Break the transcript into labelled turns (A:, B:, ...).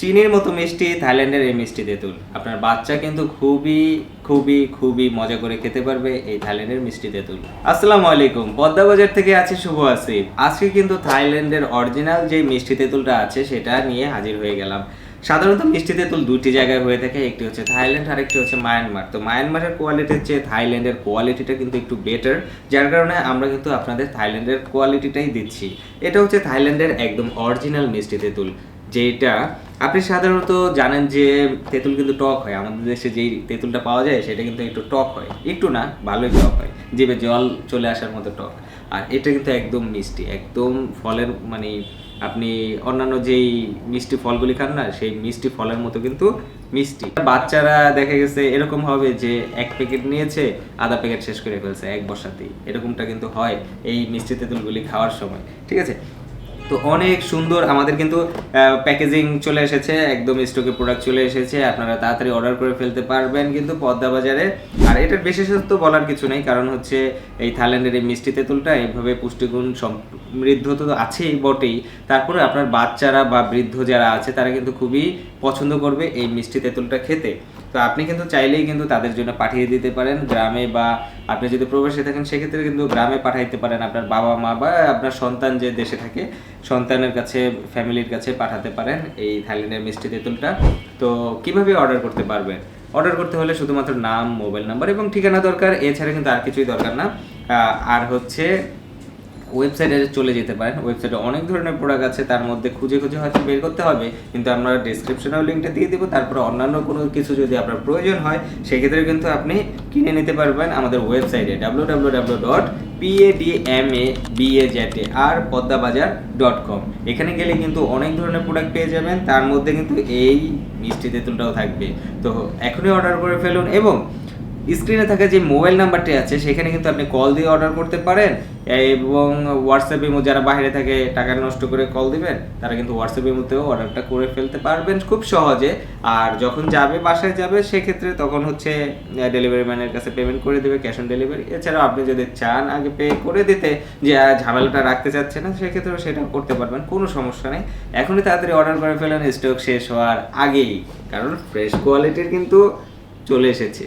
A: চিনির মতো মিষ্টি থাইল্যান্ডের এই মিষ্টি তেঁতুল। আপনার বাচ্চা কিন্তু খুবই খুবই খুবই মজা করে খেতে পারবে এই থাইল্যান্ডের মিষ্টি তেঁতুল। আসসালামু আলাইকুম, পদ্মা বাজার থেকে আছে শুভ আসিফ। আজকে কিন্তু থাইল্যান্ডের অরিজিনাল যে মিষ্টি তেঁতুলটা আছে, সেটা নিয়ে হাজির হয়ে গেলাম। সাধারণত মিষ্টি তেঁতুল দুটি জায়গায় হয়ে থাকে, একটি হচ্ছে থাইল্যান্ড আর একটি হচ্ছে মায়ানমার। তো মায়ানমারের কোয়ালিটির চেয়ে থাইল্যান্ডের কোয়ালিটিটা কিন্তু একটু বেটার যার কারণে আমরা কিন্তু আপনাদের থাইল্যান্ডের কোয়ালিটিটাই দিচ্ছি। এটা হচ্ছে থাইল্যান্ডের একদম অরিজিনাল মিষ্টি তেঁতুল। যেটা আপনি সাধারণত জানেন যে তেঁতুল কিন্তু টক হয়। আমাদের দেশে যেই তেঁতুলটা পাওয়া যায়, সেটা কিন্তু একটু টক হয়। একটু না, ভালোই টক হয়। জিভে জল চলে আসার মতো টক। আর এটা কিন্তু একদম মিষ্টি। একদম ফলের মানে আপনি অন্যান্য যেই মিষ্টি ফলগুলি খান না, সেই মিষ্টি ফলের মতো কিন্তু মিষ্টি। বাচ্চারা দেখা গেছে, এরকম হবে যে এক প্যাকেট নিয়েছে, আধা প্যাকেট শেষ করে ফেলছে এক বসাতেই। এরকমটা কিন্তু হয় এই মিষ্টি তেঁতুলগুলি খাওয়ার সময়। ঠিক আছে? তো অনেক সুন্দর, আমাদের কিন্তু প্যাকেজিং চলে এসেছে, একদম স্টকে প্রোডাক্ট চলে এসেছে, আপনারা তাড়াতাড়ি অর্ডার করে ফেলতে পারবেন কিন্তু পদ্মা বাজারে আর এটার বিশেষত্ব বলার কিছু নেই, কারণ হচ্ছে এই থাইল্যান্ডের এই মিষ্টি তেঁতুলটা এইভাবে পুষ্টিগুণ সমৃদ্ধ তো আছেই বটেই। তারপরে আপনার বাচ্চারা বা বৃদ্ধ যারা আছে, তারা কিন্তু খুবই পছন্দ করবে এই মিষ্টি তেঁতুলটা খেতে। তো আপনি কিন্তু চাইলেই কিন্তু তাদের জন্য পাঠিয়ে দিতে পারেন গ্রামে বা আপনি যদি প্রবাসে থাকেন, সেক্ষেত্রে কিন্তু গ্রামে পাঠাইতে পারেন আপনার বাবা মা বা আপনার সন্তান যে দেশে থাকে, সন্তানের কাছে, ফ্যামিলির কাছে পাঠাতে পারেন এই থাইল্যান্ডের মিষ্টি তেঁতুলটা। তো কীভাবে অর্ডার করতে পারবেন অর্ডার করতে হলে শুধুমাত্র নাম, মোবাইল নাম্বার এবং ঠিকানা দরকার, এছাড়া কিন্তু আর কিছুই দরকার না। আর হচ্ছে ওয়েবসাইটে চলে যেতে পারেন। ওয়েবসাইটে অনেক ধরনের প্রোডাক্ট আছে, তার মধ্যে খুঁজে খুঁজে হয়তো বের করতে হবে, কিন্তু আমরা ডিসক্রিপশনেও লিঙ্কটা দিয়ে দেবো, তারপরে অন্যান্য কোনো কিছু যদি আপনার প্রয়োজন হয় সেক্ষেত্রে কিন্তু আপনি কিনে নিতে পারবেন আমাদের ওয়েবসাইটে W W W dot P A D M A R Padmabazar dot com এখানে গেলে কিন্তু অনেক ধরনের প্রোডাক্ট পেয়ে যাবেন, তার মধ্যে কিন্তু এই মিষ্টি তেঁতুলটাও থাকবে। তো এখনই অর্ডার করে ফেলুন এবং স্ক্রিনে থাকা যে মোবাইল নাম্বারটি আছে, সেখানে কিন্তু আপনি কল দিয়ে অর্ডার করতে পারেন। এবং হোয়াটসঅ্যাপ ইমো যারা বাইরে থাকে, টাকা নষ্ট করে কল দিবেন, তারা কিন্তু হোয়াটসঅ্যাপ ইমোতেও অর্ডারটা করে ফেলতে পারবেন খুব সহজে। আর যখন যাবে, বাসায় যাবে, সেক্ষেত্রে তখন হচ্ছে ডেলিভারি ম্যানের কাছে পেমেন্ট করে দেবে ক্যাশ অন ডেলিভারি এছাড়াও আপনি যদি চান আগে পে করে দিতে, যে ঝামেলাটা রাখতে চাচ্ছে না, সেক্ষেত্রেও সেটা করতে পারবেন, কোনো সমস্যা নেই। এখনই তাড়াতাড়ি অর্ডার করে ফেলেন স্টক শেষ হওয়ার আগেই, কারণ ফ্রেশ কোয়ালিটির কিন্তু চলে এসেছে।